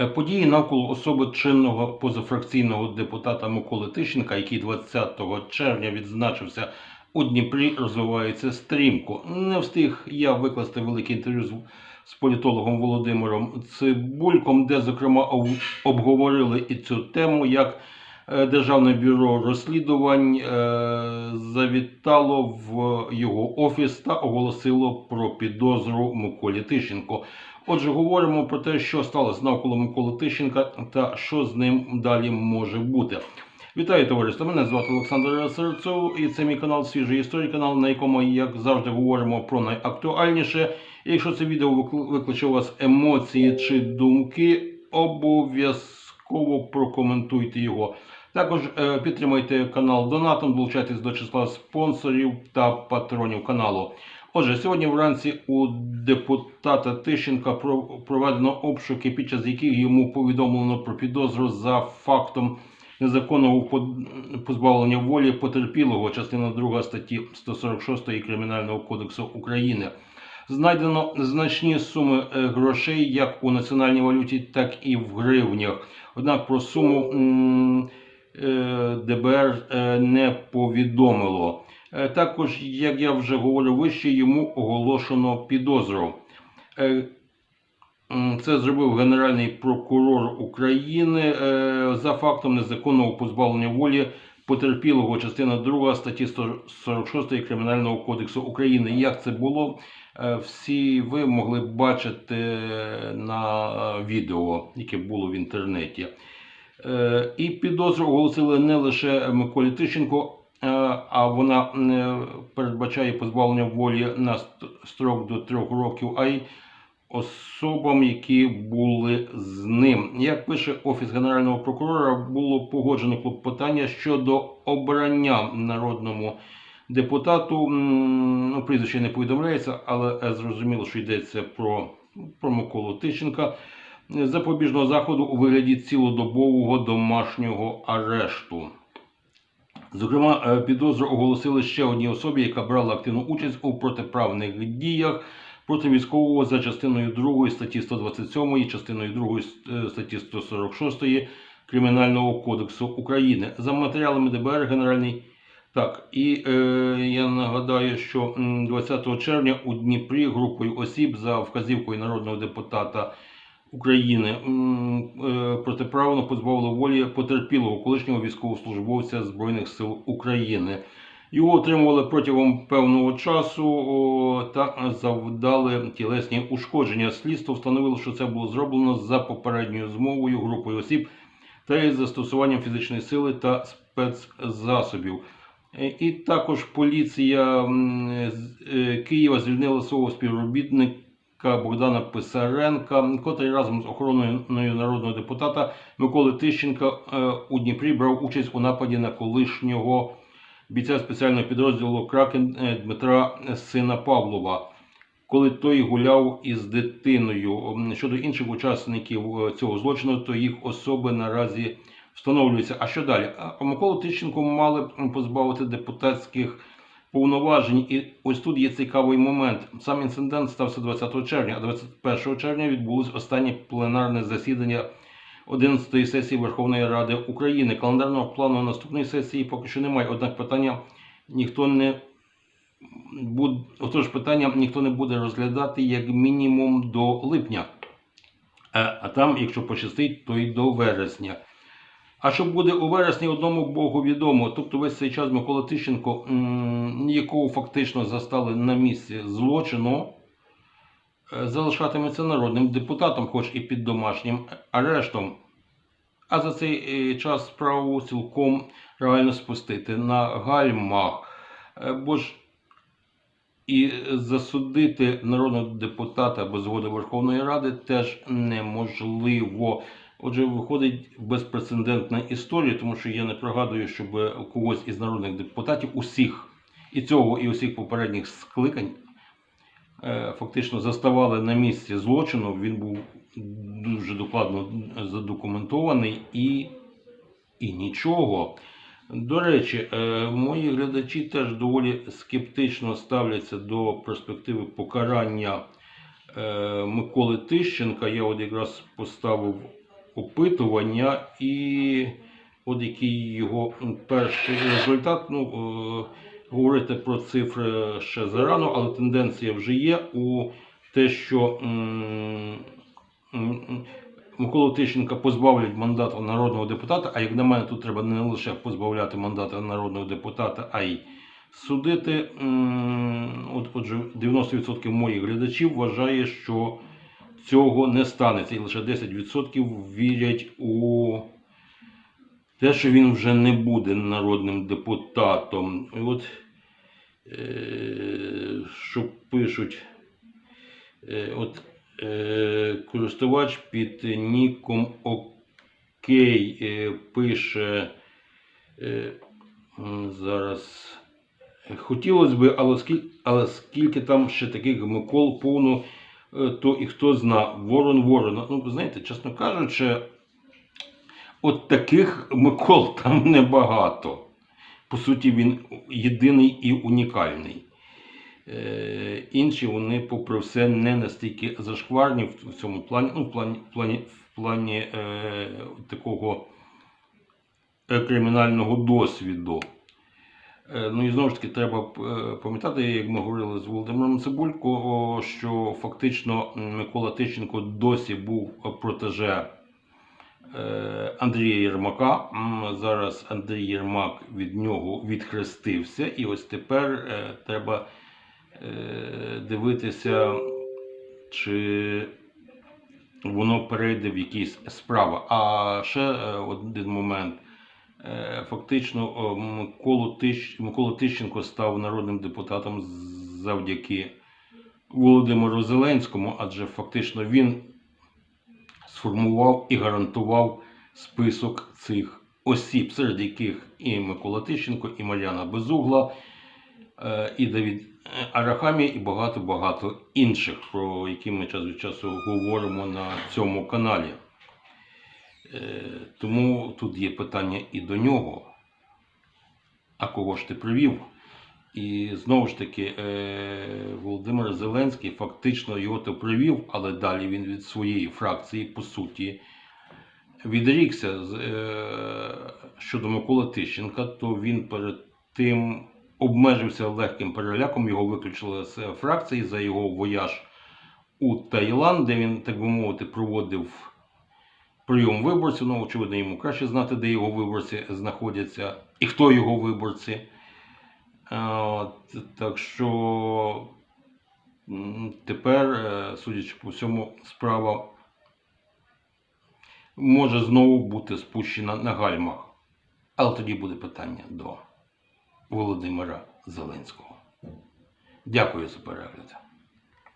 Е, Події навколо особи чинного позафракційного депутата Миколи Тищенка, який 20 червня відзначився у Дніпрі, розвиваються стрімко. Не встиг я викласти велике інтерв'ю з, політологом Володимиром Цибульком, де, зокрема, обговорили і цю тему, як Державне бюро розслідувань е, завітало в його офіс та оголосило про підозру Миколі Тищенко. Отже, говоримо про те, що сталося навколо Миколи Тищенка та що з ним далі може бути. Вітаю товариство! Мене звати Олександр Серцов і це мій канал Свіжий історій, канал, на якому, як завжди, говоримо про найактуальніше. І якщо це відео викли- викличе у вас емоції чи думки, обов'язково прокоментуйте його. Також е, підтримайте канал донатом, долучайтесь до числа спонсорів та патронів каналу. Отже, сьогодні вранці у депутата Тищенка про- проведено обшуки, під час яких йому повідомлено про підозру за фактом незаконного позбавлення волі потерпілого, частина 2 статті 146 Кримінального кодексу України. Знайдено значні суми е, грошей як у національній валюті, так і в гривнях. Однак про суму ДБР е, не повідомило. Е, Також, як я вже говорив вище, йому оголошено підозру. Е, Це зробив Генеральний прокурор України е, за фактом незаконного позбавлення волі потерпілого частина 2 статті 146 Кримінального кодексу України. Як це було, е, всі ви могли бачити на е, відео, яке було в інтернеті. Е, І підозру оголосили не лише Миколі Тищенко, е, а вона е, передбачає позбавлення волі на строк до трьох років, а й особам, які були з ним. Як пише Офіс Генерального прокурора, було погоджено клопотання щодо обрання народному депутату. Ну, прізвище не повідомляється, але зрозуміло, що йдеться про, про Миколу Тищенка запобіжного заходу у вигляді цілодобового домашнього арешту. Зокрема, е, підозру оголосили ще одній особі, яка брала активну участь у протиправних діях проти військового за частиною 2 статті 127 частиною 2 статті 146 Кримінального кодексу України. За матеріалами ДБР Генеральний так, і е, я нагадаю, що 20 червня у Дніпрі групою осіб за вказівкою народного депутата України е, протиправно позбавили волі потерпілого колишнього військовослужбовця Збройних сил України. Його отримували протягом певного часу та завдали тілесні ушкодження. Слідство встановило, що це було зроблено за попередньою змовою групою осіб та із застосуванням фізичної сили та спецзасобів. Е, І також поліція е, Києва звільнила свого співробітника Богдана Писаренка, котрий разом з охороною народного депутата Миколи Тищенка е, у Дніпрі брав участь у нападі на колишнього бійця спеціального підрозділу Кракен е, Дмитра Сина Павлова. Коли той гуляв із дитиною щодо інших учасників е, цього злочину, то їх особи наразі встановлюються. А що далі? Миколу Тищенко мали позбавити депутатських повноважень. І ось тут є цікавий момент. Сам інцидент стався 20 червня, а 21 червня відбулось останнє пленарне засідання 11-ї сесії Верховної Ради України. Календарного плану наступної сесії поки що немає. Однак питання ніхто не буде, отож питання ніхто не буде розглядати як мінімум до липня. Е, А там, якщо пощастить, то й до вересня. А що буде у вересні, одному Богу відомо. Тобто весь цей час Микола Тищенко, якого фактично застали на місці злочину, е, залишатиметься народним депутатом, хоч і під домашнім арештом. А за цей е, час справу цілком реально спустити на гальмах. Е, Бо ж і засудити народного депутата без згоди Верховної Ради теж неможливо. Отже, виходить безпрецедентна історія, тому що я не пригадую, щоб когось із народних депутатів, усіх і цього, і усіх попередніх скликань, е, фактично заставали на місці злочину. Він був дуже докладно задокументований і, і нічого. До речі, е, мої глядачі теж доволі скептично ставляться до перспективи покарання е, Миколи Тищенка. Я от якраз поставив опитування, і от який його перший результат. Ну, е, говорити про цифри ще зарано, але тенденція вже є у те, що м, м, м, Миколу Тищенка позбавлять мандату народного депутата, а як на мене, тут треба не лише позбавляти мандата народного депутата, а й судити. От, отже, 90% моїх глядачів вважає, що цього не станеться, і лише 10% вірять у те, що він вже не буде народним депутатом. І от е, що пишуть, е, от е, користувач під ніком Окей е, пише е, зараз. Хотілося б, але скільки, але скільки там ще таких Микол повно, то і хто зна, ворон ворона. Ну, ви знаєте, чесно кажучи, от таких Микол там небагато. По суті, він єдиний і унікальний. Е, інші вони, попри все, не настільки зашкварні в цьому плані, ну, в плані, в плані, в плані е, такого е, кримінального досвіду. Е, Ну і знову ж таки треба е, пам'ятати, як ми говорили з Володимиром Цибулько, що фактично Микола Тищенко досі був протеже е, Андрія Єрмака. Зараз Андрій Єрмак від нього відхрестився, і ось тепер треба дивитися, чи воно перейде в якісь справи. А ще один момент. Е, Фактично, Тищ... Микола Тищенко став народним депутатом завдяки Володимиру Зеленському, адже фактично він сформував і гарантував список цих осіб, серед яких і Микола Тищенко, і Мар'яна Безугла, е, і Давід Арахамія, і багато-багато інших, про які ми час від часу говоримо на цьому каналі. Е, Тому тут є питання і до нього. А кого ж ти привів? І знову ж таки, е, Володимир Зеленський фактично його то привів, але далі він від своєї фракції, по суті, відрікся е, щодо Миколи Тищенка, то він перед тим обмежився легким переляком, його виключили з фракції за його вояж у Таїланд, де він, так би мовити, проводив прийом виборців. Ну, очевидно, йому краще знати, де його виборці знаходяться і хто його виборці. Так що тепер, е, судячи по всьому, справа може знову бути спущена на гальмах. Але тоді буде питання до Володимира Зеленського. Дякую за перегляд.